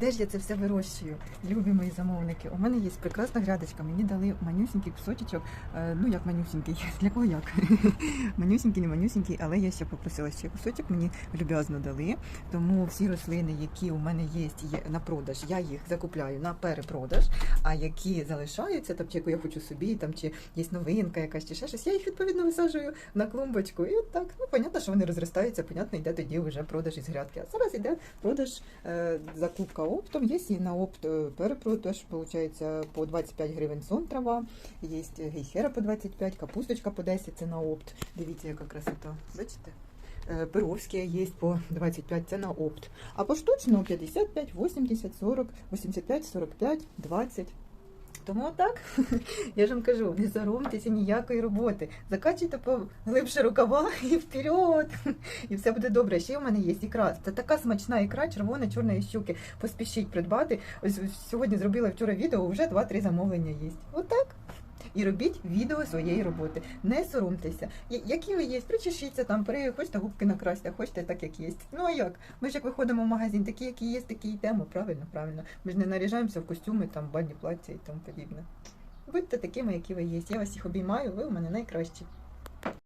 Де ж я це все вирощую? Любі мої замовники. У мене є прекрасна грядочка. Мені дали манюсінький кусочок. е, Ну як манюсінький, для кого як? манюсінький, не манюсінький, але я ще попросила ще кусочок. Мені люб'язно дали. Тому всі рослини, які у мене є, на продаж, я їх закупляю на перепродаж. А які залишаються, чи яку я хочу собі, там чи є новинка якась чи ще щось, я їх відповідно висаджую на клумбочку. І от так, ну понятно, що вони розростаються, понятно, йде тоді вже продаж із грядки. А зараз йде продаж е, закупка оптом. Є і на опт перепро перепродаж, виходить, по 25 гривень сон трава, є гейхера по 25, капусточка по 10, це на опт. Дивіться, яка красота. Бачите? Е, є по 25, це на опт. А поштучно 55, 80, 40, 85, 45, 20. Тому так, я ж вам кажу, не соромтеся ніякої роботи. Закачуйте поглибше рукава і вперед. І все буде добре. Ще в мене є ікра. Це така смачна ікра, червона, чорна щуки. Поспішіть придбати. Ось сьогодні зробила вчора відео, вже 2-3 замовлення є. Отак. І робіть відео своєї роботи. Не соромтеся. Які ви є, причешіться там, при хочете губки накрасти, хочете так, як є. Ну а як? Ми ж як виходимо в магазин, такі, які є, такі йдемо. Правильно, правильно. Ми ж не наряжаємося в костюми, там, бальні плаття і тому подібне. Будьте такими, які ви є. Я вас всіх обіймаю, ви у мене найкращі.